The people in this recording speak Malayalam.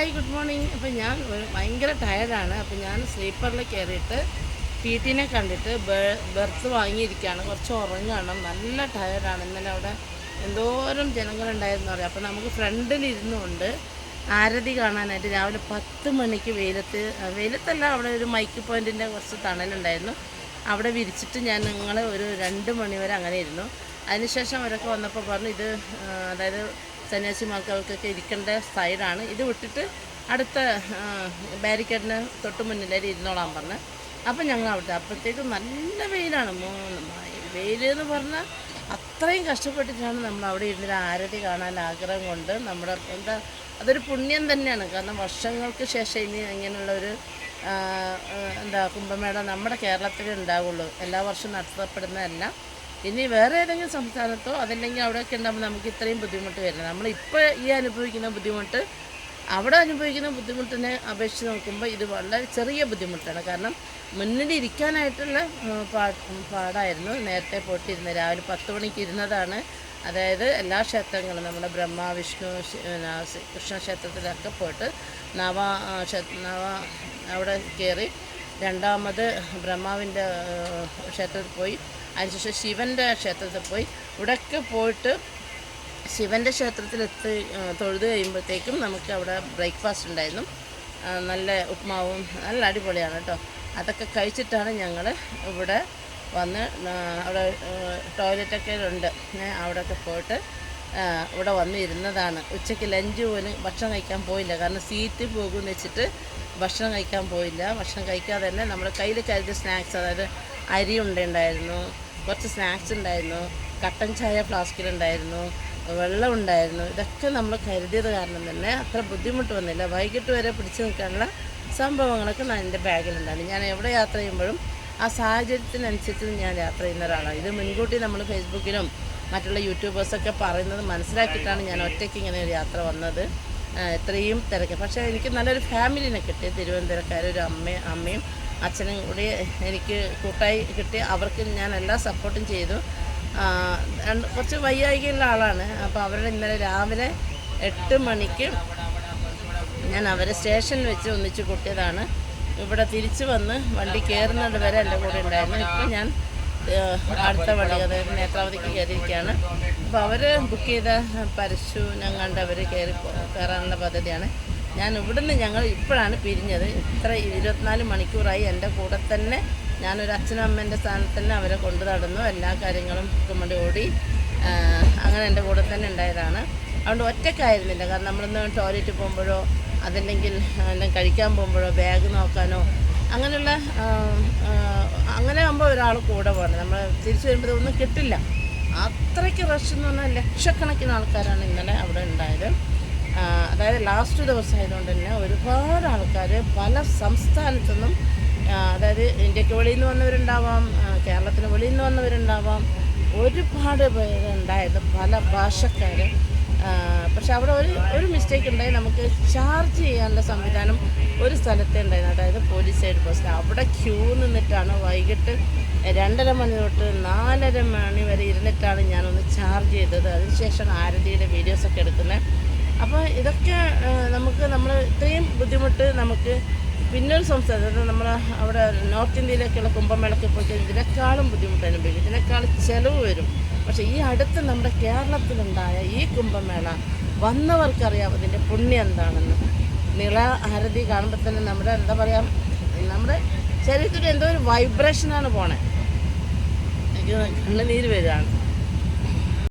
ഹായ് ഗുഡ് മോർണിംഗ് അപ്പം ഞാൻ ഭയങ്കര ടയർഡാണ് അപ്പം ഞാൻ സ്ലീപ്പറിൽ കയറിയിട്ട് പി കണ്ടിട്ട് ബെർത്ത് വാങ്ങിയിരിക്കുകയാണ്. കുറച്ച് ഉറങ്ങണം. നല്ല ടയർഡാണ് ഇന്നലെ അവിടെ എന്തോരം ജനങ്ങളുണ്ടായിരുന്നു അറിയാം? അപ്പം നമുക്ക് ഫ്രണ്ടിൽ ഇരുന്നുകൊണ്ട് ആരതി കാണാനായിട്ട് രാവിലെ പത്ത് മണിക്ക് വെയിലത്ത് വെയിലത്തല്ല അവിടെ ഒരു മൈക്ക് പോയിന്റിന്റെ കുറച്ച് തണലുണ്ടായിരുന്നു. അവിടെ വിരിച്ചിട്ട് ഞാൻ നിങ്ങളെ ഒരു രണ്ട് മണി വരെ അങ്ങനെ ഇരുന്നു. അതിനുശേഷം അവരൊക്കെ വന്നപ്പോൾ പറഞ്ഞു ഇത് ആ, അതായത് സന്യാസിമാർക്കൊക്കെ ഇരിക്കേണ്ട സൈഡാണ്. ഇത് വിട്ടിട്ട് അടുത്ത ബാരിക്കേഡിന് തൊട്ട് മുന്നിലേക്ക് ഇരുന്നോളാൻ പറഞ്ഞു. അപ്പം ഞങ്ങൾ അവിടെ അപ്പോഴത്തേക്ക് നല്ല വെയിലാണ്. വെയിൽ എന്ന് പറഞ്ഞാൽ അത്രയും കഷ്ടപ്പെട്ടിട്ടാണ് നമ്മൾ അവിടെ ഇരുന്നൊരു ആരതി കാണാൻ ആഗ്രഹം കൊണ്ട് നമ്മുടെ എന്താ അതൊരു പുണ്യം തന്നെയാണ്. കാരണം വർഷങ്ങൾക്ക് ശേഷം ഇനി ഇങ്ങനെയുള്ള ഒരു എന്താ കുംഭമേള നമ്മുടെ കേരളത്തിൽ ഉണ്ടാവുള്ളൂ. എല്ലാ വർഷവും നടത്തപ്പെടുന്നതല്ല. ഇനി വേറെ ഏതെങ്കിലും സംസ്ഥാനത്തോ അതല്ലെങ്കിൽ അവിടെയൊക്കെ ഉണ്ടാകുമ്പോൾ നമുക്ക് ഇത്രയും ബുദ്ധിമുട്ട് വരില്ല. നമ്മളിപ്പോൾ ഈ അനുഭവിക്കുന്ന ബുദ്ധിമുട്ട് അവിടെ അനുഭവിക്കുന്ന ബുദ്ധിമുട്ടിനെ അപേക്ഷിച്ച് നോക്കുമ്പോൾ ഇത് വളരെ ചെറിയ ബുദ്ധിമുട്ടാണ്. കാരണം മുന്നിൽ ഇരിക്കാനായിട്ടുള്ള പാടായിരുന്നു. നേരത്തെ പോയിട്ടിരുന്നത്. രാവിലെ പത്ത് മണിക്ക് ഇരുന്നതാണ്. അതായത് എല്ലാ ക്ഷേത്രങ്ങളും നമ്മുടെ ബ്രഹ്മ വിഷ്ണു കൃഷ്ണ ക്ഷേത്രത്തിലൊക്കെ പോയിട്ട് നവ നവ അവിടെ കയറി രണ്ടാമത് ബ്രഹ്മാവിന്റെ ക്ഷേത്രത്തിൽ പോയി അതിനുശേഷം ശിവന്റെ ക്ഷേത്രത്തിൽ പോയി. ഇവിടെയൊക്കെ പോയിട്ട് ശിവന്റെ ക്ഷേത്രത്തിലെത്തി തൊഴുത് കഴിയുമ്പോഴത്തേക്കും നമുക്ക് അവിടെ ബ്രേക്ക്ഫാസ്റ്റ് ഉണ്ടായിരുന്നു. നല്ല ഉപ്മാവും നല്ല അടിപൊളിയാണ് കേട്ടോ. അതൊക്കെ കഴിച്ചിട്ടാണ് ഞങ്ങൾ ഇവിടെ വന്ന് അവിടെ ടോയ്ലറ്റൊക്കെ ഉണ്ട്. അവിടെയൊക്കെ പോയിട്ട് ഇവിടെ വന്ന് ഇരുന്നതാണ് ഉച്ചയ്ക്ക് ലഞ്ച് പോലും ഭക്ഷണം കഴിക്കാൻ പോയില്ല. കാരണം സീറ്റ് പോകുമെന്ന് വെച്ചിട്ട് ഭക്ഷണം കഴിക്കാൻ പോയില്ല. ഭക്ഷണം കഴിക്കാതെ തന്നെ നമ്മുടെ കയ്യിൽ കരുതിയ സ്നാക്സ് അതായത് അരി ഉണ്ടായിരുന്നു. കുറച്ച് സ്നാക്സ് ഉണ്ടായിരുന്നു കട്ടൻ ചായ ഫ്ലാസ്കിലുണ്ടായിരുന്നു വെള്ളം ഉണ്ടായിരുന്നു. ഇതൊക്കെ നമ്മൾ കരുതിയത് കാരണം തന്നെ അത്ര ബുദ്ധിമുട്ട് വന്നില്ല. വൈകിട്ട് വരെ പിടിച്ചു നിൽക്കാനുള്ള സംഭവങ്ങളൊക്കെ ഞാൻ എന്റെ ബാഗിലുണ്ടായിരുന്നു ഞാൻ എവിടെ യാത്ര ചെയ്യുമ്പോഴും ആ സാഹചര്യത്തിനനുസരിച്ച് ഞാൻ യാത്ര ചെയ്യുന്ന ഒരാളാണ്. ഇത് മുൻകൂട്ടി നമ്മൾ ഫേസ്ബുക്കിലും മറ്റുള്ള യൂട്യൂബേഴ്സൊക്കെ പറയുന്നത് മനസ്സിലാക്കിയിട്ടാണ് ഞാൻ ഒറ്റയ്ക്ക് ഇങ്ങനെ ഒരു യാത്ര വന്നത്. ഇത്രയും തിരക്ക്. പക്ഷേ എനിക്ക് നല്ലൊരു ഫാമിലിനെ കിട്ടി തിരുവനന്തപുരക്കാരൊരു അമ്മയും അമ്മയും അച്ഛനും കൂടി എനിക്ക് കൂട്ടായി കിട്ടി. അവർക്ക് ഞാൻ എല്ലാ സപ്പോർട്ടും ചെയ്തു. കുറച്ച് വയ്യായികയുള്ള ആളാണ്. അപ്പോൾ അവരുടെ ഇന്നലെ രാവിലെ എട്ട് മണിക്ക് ഞാൻ അവരെ സ്റ്റേഷനിൽ വെച്ച് ഒന്നിച്ച് കൂട്ടിയതാണ്. ഇവിടെ തിരിച്ചു വന്ന് വണ്ടി കയറുന്നത് വരെ എന്റെ കൂടെ ഉണ്ടായിരുന്നു. ഇപ്പം ഞാൻ അടുത്ത വണ്ടി അതായത് നേത്രാവതിക്ക് കയറിയിരിക്കുകയാണ്. അപ്പോൾ അവർ ബുക്ക് ചെയ്ത പരശു ഞങ്ങളുടെ അവർ കയറി കയറാനുള്ള പദ്ധതിയാണ്. ഞാൻ ഇവിടുന്ന് ഞങ്ങൾ ഇപ്പോഴാണ് പിരിഞ്ഞത്. ഇത്ര ഇരുപത്തിനാല് മണിക്കൂറായി എന്റെ കൂടെ തന്നെ ഞാനൊരു അച്ഛനും അമ്മേന്റെ സ്ഥാനത്ത് തന്നെ അവരെ കൊണ്ടു നടന്നു. എല്ലാ കാര്യങ്ങളും വേണ്ടി ഓടി അങ്ങനെ എന്റെ കൂടെ തന്നെ ഉണ്ടായതാണ്. അതുകൊണ്ട് ഒറ്റക്കായിരുന്നില്ല കാരണം നമ്മളൊന്ന് ടോയ്ലറ്റ് പോകുമ്പോഴോ അതല്ലെങ്കിൽ എന്തെങ്കിലും കഴിക്കാൻ പോകുമ്പോഴോ ബാഗ് നോക്കാനോ അങ്ങനെയുള്ള അങ്ങനെ ആകുമ്പോൾ ഒരാൾ കൂടെ പോകണം. നമ്മൾ തിരിച്ചു വരുമ്പോൾ ഒന്നും കിട്ടില്ല. അത്രയ്ക്ക് റഷ് എന്ന് പറഞ്ഞാൽ ലക്ഷക്കണക്കിന് ആൾക്കാരാണ് ഇന്നലെ അവിടെ ഉണ്ടായത്. അതായത് ലാസ്റ്റ് ദിവസമായതുകൊണ്ട് തന്നെ ഒരുപാട് ആൾക്കാർ പല സംസ്ഥാനത്തു നിന്നും അതായത് ഇന്ത്യയ്ക്ക് വെളിയിൽ നിന്ന് വന്നവരുണ്ടാവാം കേരളത്തിന് വെളിയിൽ നിന്ന് വന്നവരുണ്ടാവാം. ഒരുപാട് പേരുണ്ടായിരുന്നു പല ഭാഷക്കാർ പക്ഷെ അവിടെ ഒരു ഒരു മിസ്റ്റേക്ക് ഉണ്ടായി. നമുക്ക് ചാർജ് ചെയ്യാനുള്ള സംവിധാനം ഒരു സ്ഥലത്തേ ഉണ്ടായിരുന്നു. അതായത് പോലീസ് സൈഡ് പോസ്റ്റ് അവിടെ ക്യൂ നിന്നിട്ടാണ് വൈകിട്ട് രണ്ടര മണി തൊട്ട് നാലര മണി വരെ ഇരുന്നിട്ടാണ് ഞാനൊന്ന് ചാർജ് ചെയ്തത്. അതിനുശേഷം ആരതിയുടെ വീഡിയോസൊക്കെ എടുക്കുന്നത്. അപ്പോൾ ഇതൊക്കെ നമുക്ക് നമ്മൾ ഇത്രയും ബുദ്ധിമുട്ട് നമുക്ക് പിന്നൊരു സംസ്ഥാനം അതായത് നമ്മൾ അവിടെ നോർത്ത് ഇന്ത്യയിലേക്കുള്ള കുംഭമേളയ്ക്ക് പോയിട്ട് ഇതിനേക്കാളും ബുദ്ധിമുട്ട് അനുഭവിക്കും. ഇതിനേക്കാൾ ചിലവ് വരും. പക്ഷേ ഈ അടുത്ത് നമ്മുടെ കേരളത്തിലുണ്ടായ ഈ കുംഭമേള വന്നവർക്കറിയാം അതിന്റെ പുണ്യം എന്താണെന്ന്. നിള ആരതി കാണുമ്പോൾ തന്നെ നമ്മുടെ എന്താ പറയുക നമ്മുടെ ശരീരത്തിൽ എന്തോ ഒരു വൈബ്രേഷനാണ് പോണേ. എനിക്ക് കണ്ണുനീര് വരികയാണ്.